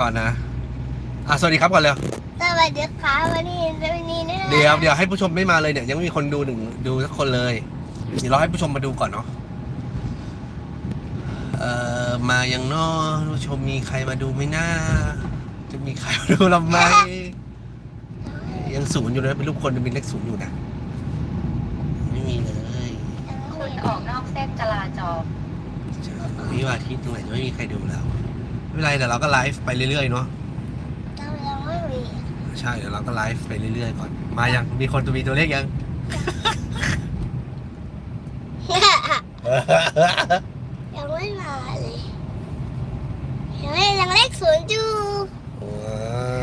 ก่อนนะ อะสวัสดีครับก่อนเร็วสวัสดีค่ะวันนี้วันนี้นะเดี๋ยวเดี๋ยวให้ผู้ชมไม่มาเลยเนี่ยยังไม่มีคนดูหนึ่งดูสักคนเลย เดี๋ยวเราให้ผู้ชมมาดูก่อนเนาะ เอ่อมายังนอผู้ชมมีใครมาดูไหมนะจะมีใครมาดูเราไหมยังศูนย์อยู่เลยเป็นรูปคนเป็นเลขศูนย์อยู่นะ ไม่มีเลยคุณออกนอกเส้นจราจรวิวาทิตย์ตรงไหนจะไม่มีใครดูเรา ไม่เป็นไรเดี๋ยวเราก็ไลฟ์ไปเรื่อยๆเนาะเรายังไม่มีใช่เดี๋ยวเราก็ไลฟ์ไปเรื่อยๆก่อนมายังมีคนตัวมีตัวเลขยัง ยังไม่มาเลยยังไม่ยังเลขศูนย์อยู่ว้า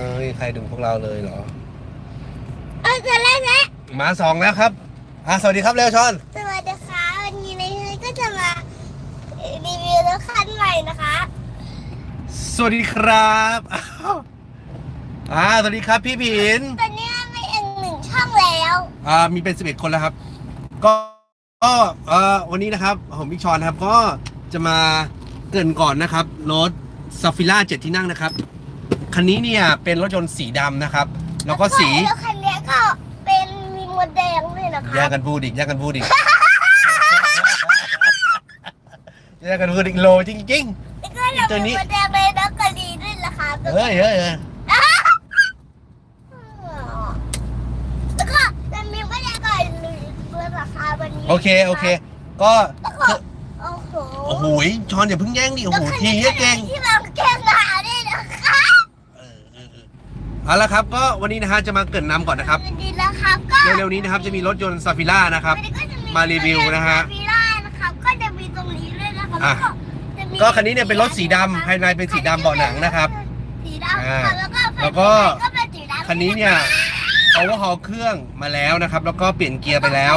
วไม่มีใครดูพวกเราเลยเหรอ เออจะเล่นแล้วมาสองแล้วครับอะสวัสดีครับเร็วชอนสวัสดีค่ะวันนี้ในเฮ้ยก็จะมารีวิวรถคันใหม่นะคะ สวัสดีครับอ้าวอ่า สวัสดีครับพี่ผิน ตอนนี้ไม่เองหนึ่งช่องแล้ว อ่ามีเป็นสิบเอ็ดคนแล้วครับ ก็ก็เอ่อวันนี้นะครับ ผมพี่ชอนครับก็จะมาเกรินก่อนนะครับ รถซาฟิล่าเจ็ดที่นั่งนะครับ คันนี้เนี่ยเป็นรถยนต์สีดำนะครับ แล้วก็สีแล้วคันนี้ก็เป็นมีหมดแดงด้วยนะคะแยกกันพูดอีกแยกกันพูดอีกแยกกันพูดอีกโลจริงแล้วก็จะตัวมีนี้หมดแดงเลยแล้วก็ดีด้วยนะคะๆเฮ้ยเฮ้ยเฮ้ยแล้วก็จะมีหมดแดงก่อนเลยราคาวันนี้โอเค โอเค ก็แล้วก็โอ้โหโอ้โหชอนอย่าเพิ่งแย่งดิโอ้โหทีเยอะเก่ง ที่เราแก้หนาด้วยนะคะเออเออเออเอาละครับก็วันนี้นะฮะจะมาเกรินนำก่อนนะครับดีนะครับก็เร็วๆนี้นะครับจะมีรถยนต์ซาฟิล่านะครับ วันนี้ก็จะมารีวิวนะฮะ มีร้านนะครับก็จะมีตรงนี้ด้วยนะครับอะ แล้วจะมี ก็คันนี้เนี่ยเป็นรถสีดำภายในเป็นสีดำเบาะหนังนะครับ สีดำอ่าค่ะแล้วก็แล้วก็ก็เป็นสีดำคันนี้เนี่ยเอาว่าฮอเครื่องมาแล้วนะครับ แล้วก็เปลี่ยนเกียร์ไปแล้ว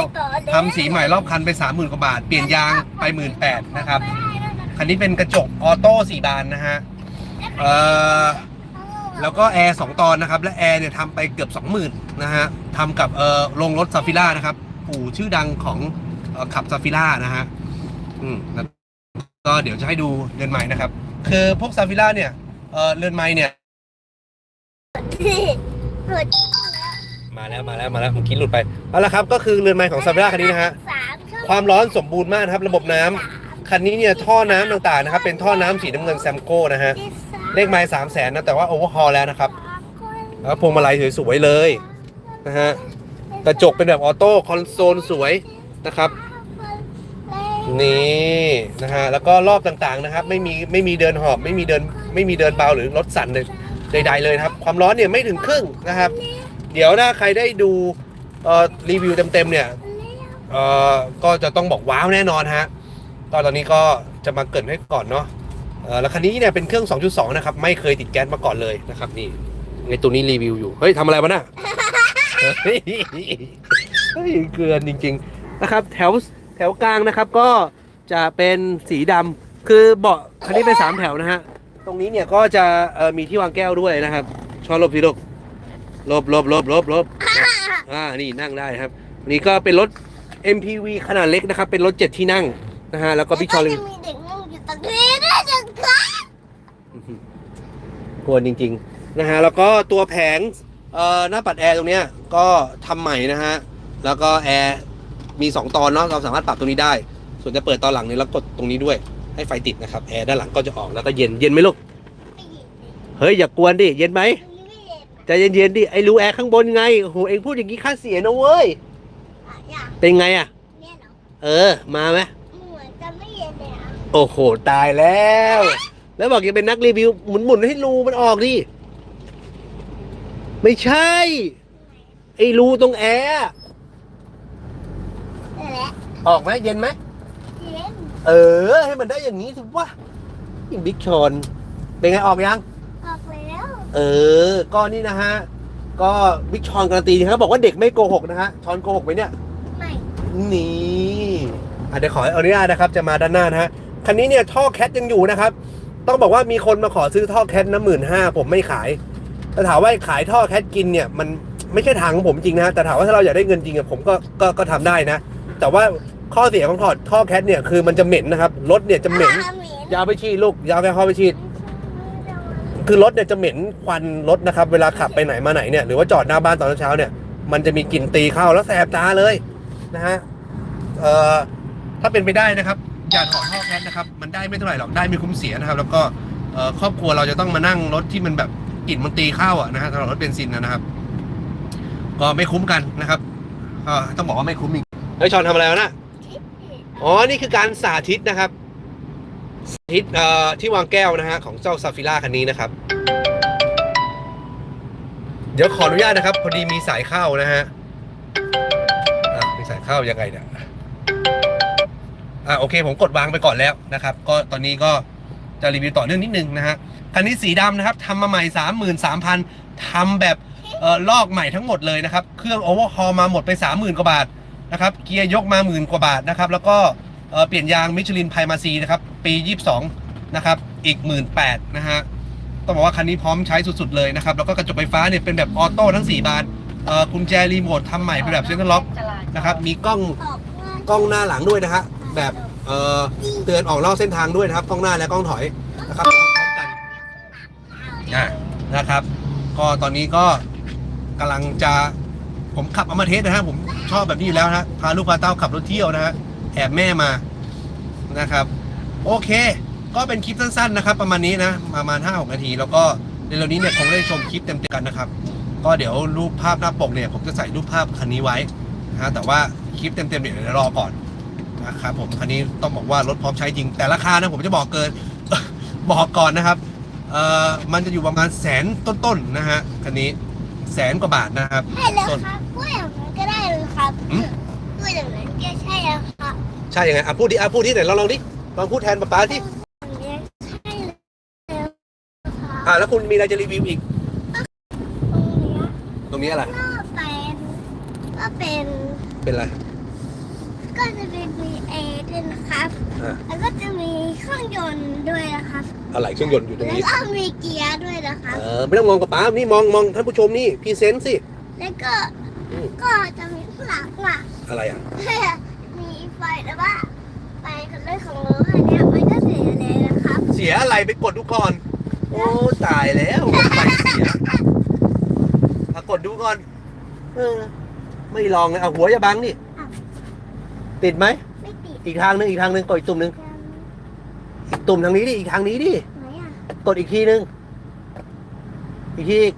ทำสีใหม่รอบคันไปสามหมื่นกว่าบาท เปลี่ยนยางไปหมื่นแปดนะครับ คันนี้เป็นกระจกออโต้สี่บานนะฮะเอ่อ แล้วก็แอร์สองตอนนะครับ และแอร์เนี่ยทำไปเกือบ 20,000นะฮะทำกับเอ่อโรงรถซาฟิล่านะครับ ปู่ชื่อดังของเอ่อขับซาฟิล่านะฮะอืมแล้ว ก็เดี๋ยวจะให้ดูเรือนใหม่นะครับ คือพวกซาฟิล่าเนี่ยเอ่อเรือนใหม่เนี่ย หลุดมาแล้วมาแล้วมาแล้วเมื่อกี้หลุดไปเอาละครับก็คือเรือนไม้ของซา v ิล่าคันนี้นะฮะสามชั่วโมงความร้อนสมบูรณ์มากนะครับ ระบบน้ำคันนี้เนี่ยท่อน้ำต่างๆนะครับเป็นท่อน้ำสีน้ำเงินแซมโก้นะฮะที่สามเลขไม้สามแสนนะแต่ว่าโอเวอร์ฮอลแล้วนะครับแล้วพวงมาลัยสวยๆเลยนะฮะกระจกเป็นแบบออโต้คอนโซลสวยนะครับ นี่นะฮะแล้วก็รอบต่างๆนะครับ ไม่มีไม่มีเดินหอบ ไม่มีเดินไม่มีเดินเบาหรือรถสั่นใด ๆ เลยครับ ความร้อนเนี่ยไม่ถึงครึ่งนะครับ เดี๋ยวถ้าใครได้ดูรีวิวเต็มๆเนี่ยเออก็จะต้องบอกว้าวแน่นอนฮะก็ตอนนี้ก็จะมาเกรินให้ก่อนเนาะแล้วคันนี้เนี่ยเป็นเครื่อง 2.2 นะครับ ไม่เคยติดแก๊สมาก่อนเลยนะครับนี่ในตัวนี้รีวิวอยู่ เฮ้ยทำอะไรวะน่ะเฮ้ยเฮ้ยเกลือนจริง ๆ นะครับแถว ถวกลางนะครับก็จะเป็นสีดำคือเบาะคันนี้เป็นสามแถวนะฮะ ตรงนี้เนี่ยก็จะเอ่อมีที่วางแก้วด้วยนะครับชอบลบสิลูกลบลบลบลบลบอ่านี่นั่งได้ครับนี่ก็เป็นรถ MPV ขนาดเล็กนะครับ เป็นรถเจ็ดที่นั่งนะฮะแล้วก็บิ๊กชอแล้ลิวงก็จะมีเด็กนั่งอยู่ตรงนี้ด้วยจังค่ะกวนจริงๆนะฮะแล้วก็ตัวแผงเอ่อหน้าปัดแอร์ตรงเนี้ยก็ทำใหม่นะฮะแล้วก็แอร์ มี 2 ตอนเนาะเราสามารถปรับตรงนี้ได้ ส่วนจะเปิดตอนหลังเนี่ยแล้วกดตรงนี้ด้วย ให้ไฟติดนะครับแอร์ด้านหลังก็จะออกแล้วก็เย็นเย็นไหมลูกเฮ้ยอย่ากวนดิเย็นไหมใจเย็นๆดิไอ้รูแอร์ข้างบนไงโอ้โหเอ็งพูดอย่างนี้ค่าเสียนะเว้ยเป็นไงอะเนี่ยเหรอเออมาไหมเหมือนจะไม่เย็นเลยอะโอ้โหตายแล้ว แล้วบอกจะเป็นนักรีวิวหมุนๆให้รูมันออกดิไม่ใช่ ไอ้รูตรงแอร์นี่นแหละ ออกไหมเย็นไหมเย็นเออ ให้มันได้อย่างนี้สิวะนี่บิ๊กชอนเป็นไงออกยัง ออกแล้ว เออ ก็นี่นะฮะ ก็บิ๊กชอนการันตีนะครับบอกว่าเด็กไม่โกหกนะฮะ ชอนโกหกไหมเนี่ย ไม่ นี่อะเดี๋ยวขออนุญาตนะครับ จะมาด้านหน้านะฮะ คันนี้เนี่ยท่อแคทยังอยู่นะครับ ต้องบอกว่ามีคนมาขอซื้อท่อแคทนะหมื่นห้าผมไม่ขาย แต่ถามว่าขายท่อแคทกินเนี่ยมันไม่ใช่ทางของผมจริงนะฮะแต่ถามว่าถ้าเราอยากได้เงินจริงอะผมก็ก็ก็ทำได้นะ แต่ว่า ข้อเสียของถอดท่อแคทเนี่ยคือมันจะเหม็นนะครับรถเนี่ยจะเหม็นอ่าเหม็นอยาวไปฉีดลูกอยาวแค่เข้าไปฉีดคคือรถเนี่ยจะเหม็นควันรถนะครับ เวลาขับไปไหนมาไหนเนี่ยหรือว่าจอดหน้าบ้านตอนเช้าเนี่ย มันจะมีกลิ่นตีเข้าแล้วแสบตาเลยนะฮะเอ่อถ้าเป็นไปได้นะครับ อย่าถอดท่อแคสนะครับ มันได้ไม่เท่าไหร่หรอกได้ไม่คุ้มเสียนะครับ แล้วก็เอ่อครอบครัวเราจะต้องมานั่งรถที่มันแบบกลิ่นมันตีเข้าอะนะฮะสำหรับรถเบนซินนะครับ ก็ไม่คุ้มกันนะครับก็ต้องบอกว่าไม่คุ้มจริงเฮ้ยชอนทำอะไรวะน่ะ อ๋อ นี่คือการสาธิตนะครับ สาธิตเอ่อที่วางแก้วนะฮะของเจ้าซาฟิล่าคันนี้นะครับ เดี๋ยวขออนุญาตนะครับ พอดีมีสายเข้านะฮะอะมีสายเข้ายังไงเนี่ยอะโอเค ผมกดวางไปก่อนแล้วนะครับ ก็ตอนนี้ก็จะรีวิวต่อเนื่องนิดนึงนะฮะคันนี้สีดำนะครับทำมาใหม่สามหมื่นสามพันทำแบบเอ่อลอกใหม่ทั้งหมดเลยนะครับ เครื่องโอเวอร์ฮอลมาหมดไปสามหมื่นกว่าบาท นะครับเกียร์ยกมาหมื่นกว่าบาทนะครับแล้วก็เปลี่ยนยางมิชลินไพมาซีนะครับปี 22นะครับอีก 1 8ื่นนะฮะต้องบอกว่าคันนี้พร้อมใช้สุดๆเลยนะครับแล้วก็กระจกไฟฟ้าเนี่ยเป็นแบบออโต้ทั้ง 4 บานกุญแจรีโมททำใหม่เป็นแบบเซ็นทรัลล็อกนะครับมีกล้องกล้องหน้าหลังด้วยนะฮะแบบเตือนออกนอกเส้นทางด้วยนะครับกล้องหน้าและกล้องถอยนะครับพร้อมกันนะครับ ก็ตอนนี้ก็กำลังจะ ผมขับเอามาเทสนะฮะผมชอบแบบนี้อยู่แล้วนะพาลูกพาเต้าขับรถเที่ยวนะฮะแอบแม่มานะครับ โอเค ก็เป็นคลิปสั้นๆนะครับ ประมาณนี้นะประมาณ5 6นาที แล้วก็ในเร็วนี้เนี่ยคงได้ชมคลิปเต็มๆกันนะครับ ก็เดี๋ยวรูปภาพหน้าปกเนี่ย ผมจะใส่รูปภาพคันนี้ไว้นะฮะแต่ว่าคลิปเต็มๆเนี่ยเดี๋ยวรอก่อนนะครับผมคันนี้ต้องบอกว่ารถพร้อมใช้จริง แต่ราคานะผมจะบอกเกินบอกก่อนนะครับเอ่อมันจะอยู่ประมาณแสนต้นๆนะฮะคันนี้ แสนกว่าบาทนะครับใช่แล้วต้นครับพูดอย่างนั้นก็ได้เลยครับหืมพูดอย่างนั้นก็ใช่แล้วครับใช่ยังไงอะพูดดิอะพูดที่ไหนลองลองดิลองพูดแทนป๊าป๊าที่อย่างนี้ใช่แล้วครับอะแล้วคุณมีอะไรจะรีวิวอีก ตรงเนี้ยตรงนี้อะไรก็เป็นก็เป็นเป็นอะไรก็จะเป็น VA ด้วยนะครับอ่าแล้วก็จะมีเครื่องยนต์ด้วยนะครับ อะไรเครื่องยนต์อยู่ตรงแล้วนี้ ก็มีเกียร์ด้วยนะครับเออไม่ต้องมองป๊าป๊านี่มองมองท่านผู้ชมนี่พรีเซนต์สิ แล้วก็อืม ก็จะมีข้างหลังอะ อะไรอะ มีไฟแต่ว่าไฟของเรื่องของรถคันเนี้ยมันก็เสียเลยนะครับเสียอะไรไปกดดูก่อน โอ้ตายแล้วไฟเสียอะกดดูก่อน เออ ไม่ลองเลยเอาหัวอย่าบังนี่ติดไหม ไม่ติดอีกทางหนึงอีกทางหนึงกดอีกตุ่มหนึง อีกตุ่มทางนี้ดิ อีกทางนี้ดิ ไหนอะกดอีกทีนึง อีกทีอีก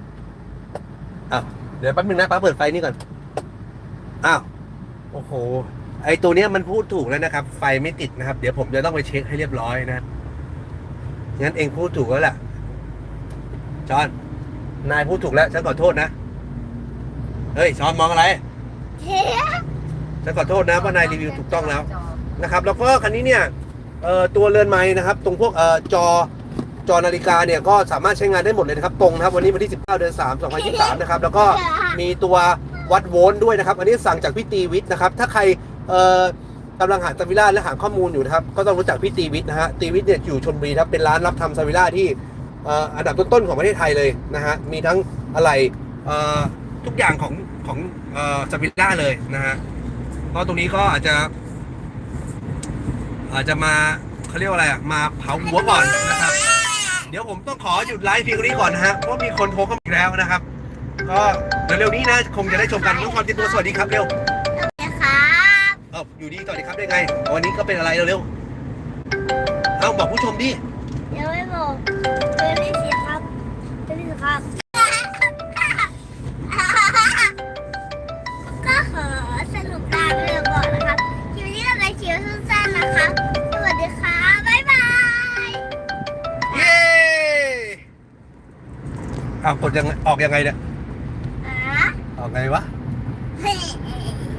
อ้าวเดี๋ยวแป๊บนึงนะป้าเปิดไฟนี่ก่อน อ้าว โอ้โห ไอตัวเนี้ยมันพูดถูกแล้วนะครับ ไฟไม่ติดนะครับ เดี๋ยวผมจะต้องไปเช็คให้เรียบร้อยนะ งั้นเองพูดถูกแล้วแหละจอนนายพูดถูกแล้ว ฉันขอโทษนะ เฮ้ยชอนมองอะไร เฮ้ยฉันขอโทษนะว่านายรีวิวถูกต้องแล้ว นะครับ แล้วก็คันนี้เนี่ย เอ่อตัวเรือนไม้นะครับ ตรงพวกเอ่อจอจอนาฬิกาเนี่ยก็สามารถใช้งานได้หมดเลยนะครับตรงนะครับวันนี้วันที่ 19 เดือน3 2023 นะครับแล้วก็มีตัววัดโวลต์ด้วยนะครับ อันนี้สั่งจากพี่ตีวิทย์นะครับ ถ้าใครเอ่อกำลังหาซาวิล่าและหาข้อมูลอยู่นะครับก็ต้องรู้จักพี่ตีวิทย์นะฮะตีวิทย์เนี่ยอยู่ชลบุรีครับเป็นร้านรับทำซาวิล่าที่เอ่ออันดับต้นๆของประเทศไทยเลยนะฮะมีทั้งอะไรเอ่อทุกอย่างของของเอ่อซาวิล่าเลยนะฮะก็ตรงนี้ก็อาจจะ อาจจะมาเขาเรียกว่าอะไรอะมาเผาหัวก่อนนะครับ เดี๋ยวผมต้องขอหยุดไลฟ์เพียงเท่านี้ก่อนนะฮะเพราะมีคนโทรเข้ามาอีกแล้วนะครับ ก็เร็วๆนี้นะคงจะได้ชมกันน้องความติดตัวสวัสดีครับเร็วนะครับเอ้าอยู่ดีสวัสดีครับได้ไง วันนี้ก็เป็นอะไรเร็วๆเอาบอกผู้ชมดิ เดี๋ยวไม่บอก กดยังไงออกยังไงเนี่ยอะออกไงวะเฮ้